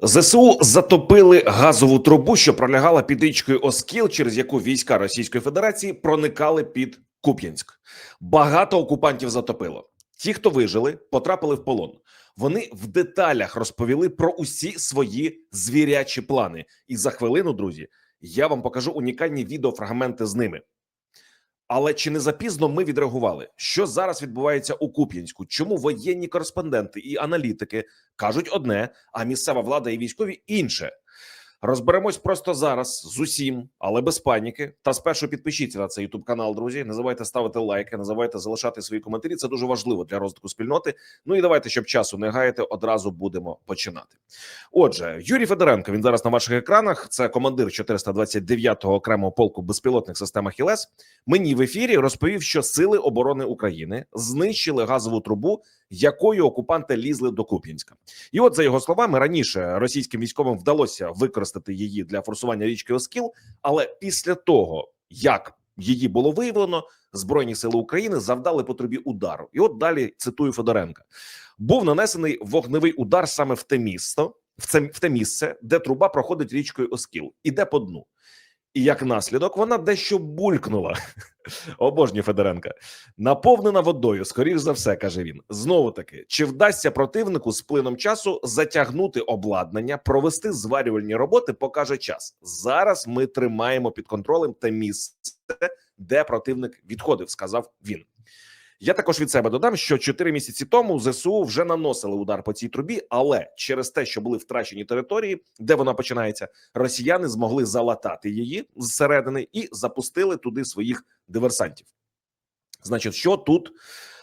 ЗСУ затопили газову трубу, що пролягала під річкою Оскіл, через яку війська Російської Федерації проникали під Куп'янськ. Багато окупантів затопило. Ті, хто вижили, потрапили в полон. Вони в деталях розповіли про усі свої звірячі плани. І за хвилину, друзі, я вам покажу унікальні відеофрагменти з ними. Але чи не запізно ми відреагували? Що зараз відбувається у Куп'янську? Чому воєнні кореспонденти і аналітики кажуть одне, а місцева влада і військові інше? Розберемось просто зараз з усім, але без паніки. Та спершу підпишіться на цей ютуб канал, друзі. Не забувайте ставити лайки, не забувайте залишати свої коментарі. Це дуже важливо для розвитку спільноти. Ну і давайте, щоб часу не гаяти, одразу будемо починати. Отже, Юрій Федоренко. Він зараз на ваших екранах. Це командир 429-го окремого полку безпілотних систем «Ахілес». Мені в ефірі розповів, що сили оборони України знищили газову трубу, якою окупанти лізли до Куп'янська. І от за його словами, раніше російським військовим вдалося використати її для форсування річки Оскіл, але після того, як її було виявлено, збройні сили України завдали по трубі удару. І от далі цитую Федоренка: був нанесений вогневий удар саме в те місто, в це в те місце, де труба проходить річкою Оскіл, іде по дну. І як наслідок вона дещо булькнула. Обожнюю Федоренка. Наповнена водою, скоріш за все, каже він. Знову таки, чи вдасться противнику з плином часу затягнути обладнання, провести зварювальні роботи, покаже час. Зараз ми тримаємо під контролем те місце, де противник відходив, сказав він. Я також від себе додам, що 4 місяці тому ЗСУ вже наносили удар по цій трубі, але через те, що були втрачені території, де вона починається, росіяни змогли залатати її зсередини і запустили туди своїх диверсантів. Значить, що тут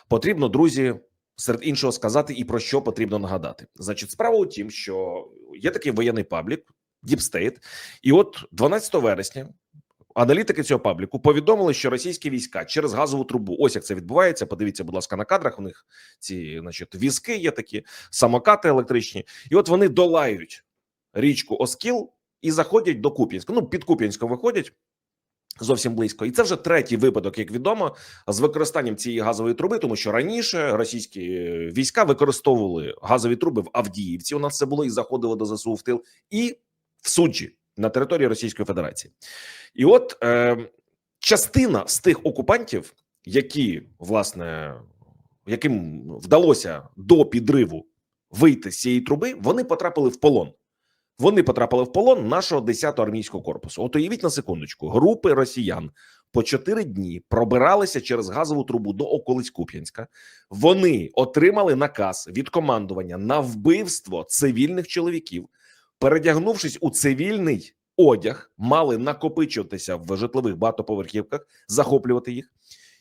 потрібно, друзі, серед іншого сказати, і про що потрібно нагадати. Значить, справа у тім, що є такий воєнний паблік State, і от 12 вересня. Аналітики цього пабліку повідомили, що російські війська через газову трубу, ось як це відбувається. Подивіться, будь ласка, на кадрах. У них ці, значить, візки є такі, самокати електричні, і от вони долають річку Оскіл і заходять до Куп'янська. Ну під Куп'янськом виходять зовсім близько, і це вже третій випадок, як відомо, з використанням цієї газової труби, тому що раніше російські війська використовували газові труби в Авдіївці. У нас це було і заходило до ЗСУ в тил, і в суджі на території Російської Федерації. І от е, частина з тих окупантів, які власне яким вдалося до підриву вийти з цієї труби, вони потрапили в полон. Вони потрапили в полон нашого 10-го армійського корпусу. От уявіть на секундочку, групи росіян по 4 дні пробиралися через газову трубу до околиць Куп'янська. Вони отримали наказ від командування на вбивство цивільних чоловіків, передягнувшись у цивільний одяг, мали накопичуватися в житлових багатоповерхівках, захоплювати їх.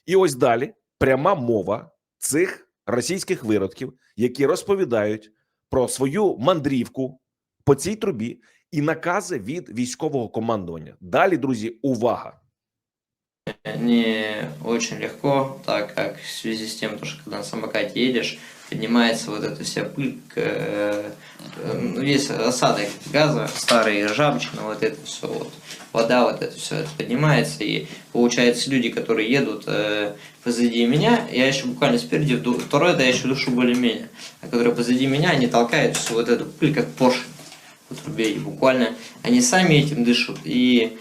І ось далі пряма мова цих російських виродків, які розповідають про свою мандрівку по цій трубі і накази від військового командування. Далі, друзі, увага! не очень легко, так как в связи с тем, что когда на самокате едешь, поднимается вот эта вся пыль, э, э, весь осадок газа, старый ржавчина, вот это все, вот, вода, вот это все поднимается, и получается люди, которые едут э, позади меня, я еще буквально спереди, второй это я еще душу более-менее, а которые позади меня, они толкают всю вот эту пыль, как поршень по трубе, и буквально они сами этим дышат, и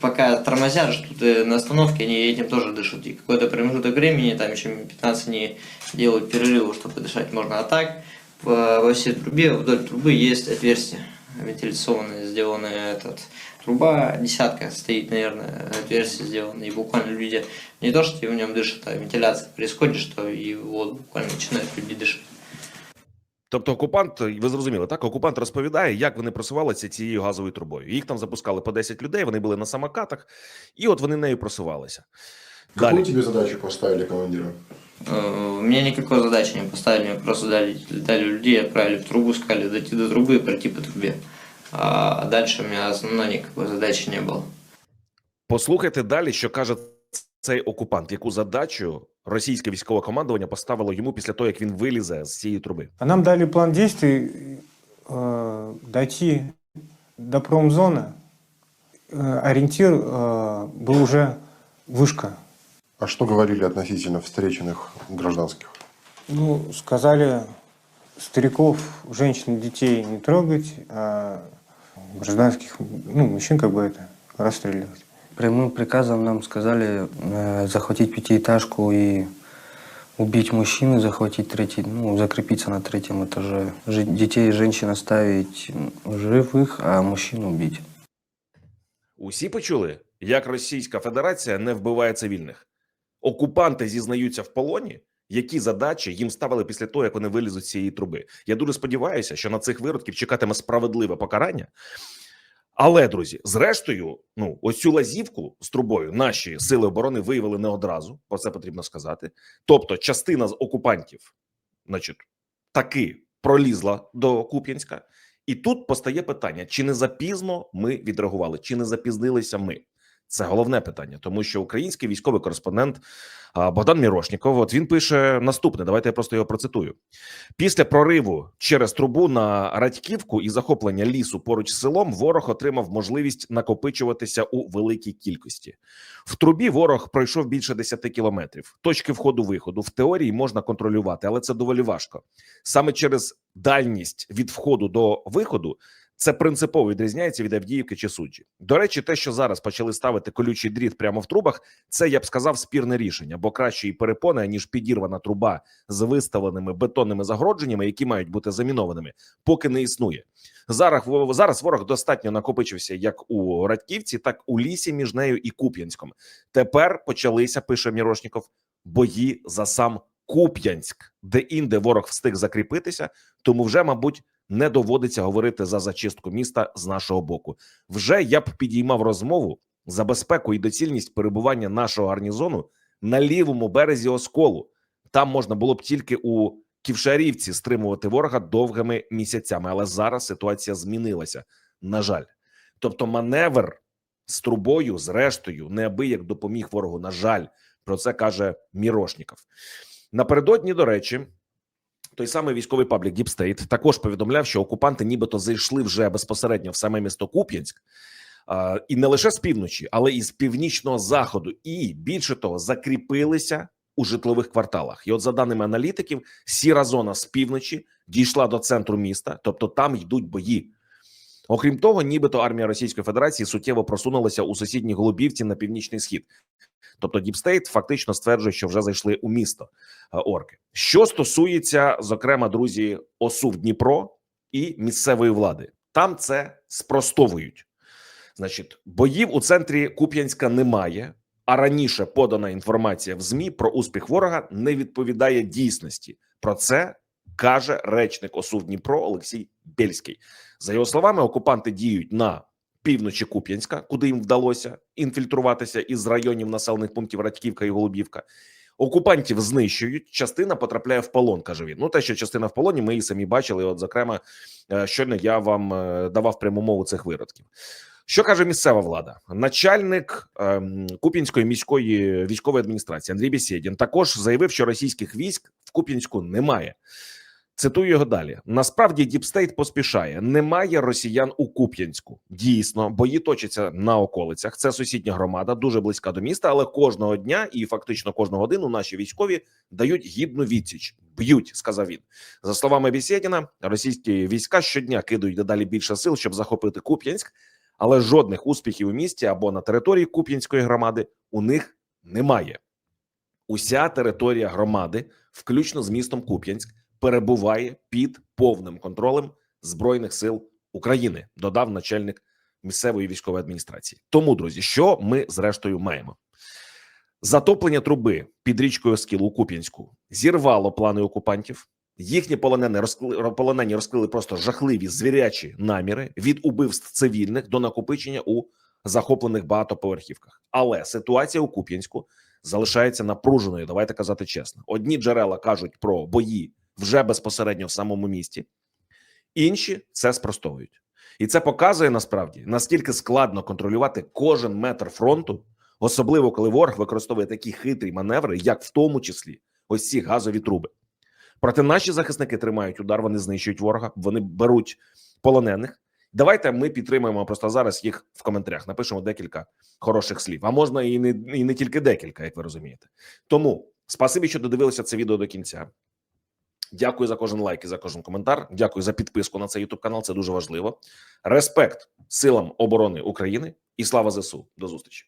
пока тормозят, ждут э, на остановке, они этим тоже дышат. И какой-то промежуток времени, там еще минут 15 они делают перерывы, чтобы дышать можно. А так, во всей трубе, вдоль трубы есть отверстия вентиляционные, сделанные этот, труба десятка стоит, наверное, отверстия сделаны, и буквально люди не то, что в нем дышат, а вентиляция происходит, что и вот буквально начинают люди дышать. Тобто, окупант, ви зрозуміли, так окупант розповідає, як вони просувалися цією газовою трубою. Їх там запускали по 10 людей. Вони були на самокатах, і от вони нею просувалися. Какую Далі. тебе задачу поставили командира? Э, Мне никакой задачи не поставили, мне просто дали, дали людей, отправили в трубу, сказали дойти до трубы и пройти по трубе. А дальше у меня основной никакой задачи не было. Послухайте далі, що каже цей окупант, яку задачу російське військове командування поставило йому після того, як він вилізе з цієї труби. А нам дали план действий э, дойти до промзоны. Э, ориентир э, был уже вышка. А что говорили относительно встреченных гражданских? Ну, сказали, стариков, женщин, детей не трогать, а гражданских, ну, мужчин как бы это, расстреливать. Прямым приказом нам сказали э, захватить пятиэтажку и убить мужчину, захватить третий, ну, закрепиться на третьем этаже. Жи- детей и женщин оставить м, живых, а мужчину убить. Усі почули, як Російська Федерація не вбиває цивільних. Окупанти зізнаються в полоні, які задачі їм ставили після того, як вони вилізуть з цієї труби. Я дуже сподіваюся, що на цих виродків чекатиме справедливе покарання. Але, друзі, зрештою, ну ось цю лазівку з трубою наші сили оборони виявили не одразу, про це потрібно сказати. Тобто, частина з окупантів, значить, таки пролізла до Куп'янська, і тут постає питання: чи не запізно ми відреагували, чи не запізнилися ми? Це головне питання, тому що український військовий кореспондент Богдан Мірошніков. От він пише наступне. Давайте я просто його процитую. Після прориву через трубу на Радьківку і захоплення лісу поруч з селом ворог отримав можливість накопичуватися у великій кількості. В трубі ворог пройшов більше 10 кілометрів. Точки входу виходу в теорії можна контролювати, але це доволі важко. Саме через дальність від входу до виходу це принципово відрізняється від Авдіївки чи суджі. До речі, те, що зараз почали ставити колючий дріт прямо в трубах, це я б сказав спірне рішення, бо кращої перепони ніж підірвана труба з виставленими бетонними загородженнями, які мають бути замінованими, поки не існує. Зараз зараз ворог достатньо накопичився як у Радьківці, так у лісі між нею і Куп'янськом. Тепер почалися, пише Мірошніков, бої за сам Куп'янськ, де інде ворог встиг закріпитися, тому вже, мабуть, не доводиться говорити за зачистку міста з нашого боку. Вже я б підіймав розмову за безпеку і доцільність перебування нашого гарнізону на лівому березі Осколу. Там можна було б тільки у Ківшарівці стримувати ворога довгими місяцями, але зараз ситуація змінилася. На жаль, тобто маневр з трубою, зрештою, неабияк допоміг ворогу. На жаль, про це каже Мірошніков. Напередодні, до речі, той самий військовий паблік State також повідомляв, що окупанти нібито зайшли вже безпосередньо в саме місто Куп'янськ, і не лише з півночі, але і з північного заходу, і більше того, закріпилися у житлових кварталах. І от за даними аналітиків, сіра зона з півночі дійшла до центру міста, тобто там йдуть бої. Окрім того, нібито армія Російської Федерації суттєво просунулася у сусідній Голубівці на північний схід. Тобто, Діпстейт фактично стверджує, що вже зайшли у місто е, орки. Що стосується, зокрема, друзі, ОСУ Дніпро і місцевої влади, там це спростовують. Значить, боїв у центрі Куп'янська немає. А раніше подана інформація в змі про успіх ворога не відповідає дійсності. Про це каже речник ОСУ в Дніпро Олексій Бєльський. За його словами, окупанти діють на півночі Куп'янська, куди їм вдалося інфільтруватися із районів населених пунктів Радьківка і Голубівка. Окупантів знищують, частина потрапляє в полон. каже він. Ну те, що частина в полоні, ми і самі бачили. От, зокрема, е, щойно я вам е, давав пряму мову цих виродків. Що каже місцева влада? Начальник ем, Куп'янської міської військової адміністрації Андрій Бєсєдін також заявив, що російських військ в Куп'янську немає. Цитую його далі. Насправді Діпстейт поспішає. Немає росіян у Куп'янську. Дійсно, бої точаться на околицях. Це сусідня громада, дуже близька до міста, але кожного дня і фактично кожну годину наші військові дають гідну відсіч. Б'ють, сказав він. За словами Бєсєдіна, російські війська щодня кидають дедалі більше сил, щоб захопити Куп'янськ, але жодних успіхів у місті або на території Куп'янської громади у них немає. Уся територія громади, включно з містом Куп'янськ, перебуває під повним контролем збройних сил України, додав начальник місцевої військової адміністрації. Тому, друзі, що ми зрештою маємо? Затоплення труби під річкою Оскіл у Куп'янську зірвало плани окупантів. Їхні полонені розкли, розкрили просто жахливі звірячі наміри від убивств цивільних до накопичення у захоплених багатоповерхівках. Але ситуація у Куп'янську залишається напруженою. Давайте казати чесно. Одні джерела кажуть про бої вже безпосередньо в самому місті, інші це спростовують, і це показує насправді наскільки складно контролювати кожен метр фронту, особливо коли ворог використовує такі хитрі маневри, як в тому числі ось ці газові труби. Проте наші захисники тримають удар, вони знищують ворога, вони беруть полонених. Давайте ми підтримаємо просто зараз їх в коментарях. Напишемо декілька хороших слів. А можна і не і не тільки декілька, як ви розумієте. Тому спасибі, що додивилися це відео до кінця. Дякую за кожен лайк і за кожен коментар. Дякую за підписку на цей YouTube канал. Це дуже важливо. Респект силам оборони України і слава ЗСУ. До зустрічі.